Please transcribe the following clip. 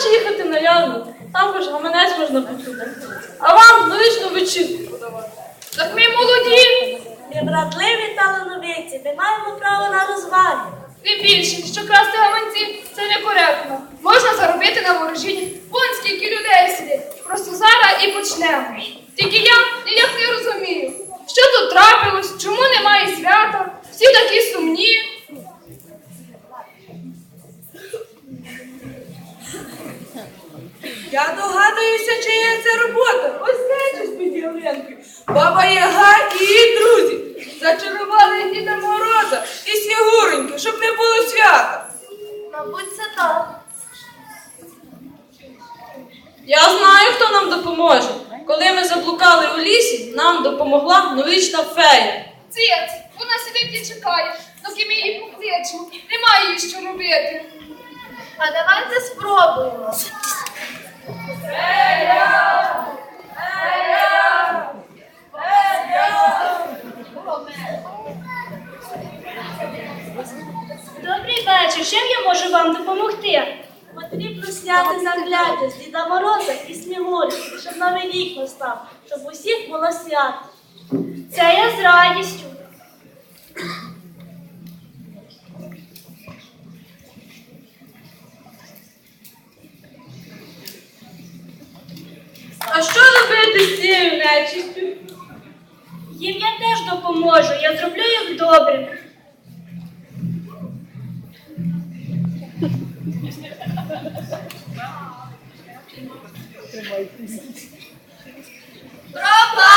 краще їхати на ярмарку. Там хоч гаманець можна почути. А вам новорічну вечірку подавати. Так ми молоді. Ми вродливі талановиті, ми маємо право на розваги. Тим більше, що красти гаманці це некоректно. Можна заробити на ворожінні. Вон скільки людей сидить. Просто зараз і почнемо. Я догадуюся, чия це робота. Ось знаєте з-під ялинки. Баба Яга і її друзі. Зачарували Діда Мороза і Снігуреньки, щоб не було свята. Мабуть, це так. Я знаю, хто нам допоможе. Коли ми заблукали у лісі, нам допомогла новорічна фея. Ціць, вона сидить і чекає, доки ми її покличемо. Немає їй що робити. А давайте спробуємо. Вечір. Чим я можу вам допомогти? Потрібно зняти закляття з Діда Мороза і Снігурі, щоб новий рік настав, щоб усіх було свято. Це я з радістю. А що робити з цією нечистю? Їм я теж допоможу. Я зроблю їх Prova!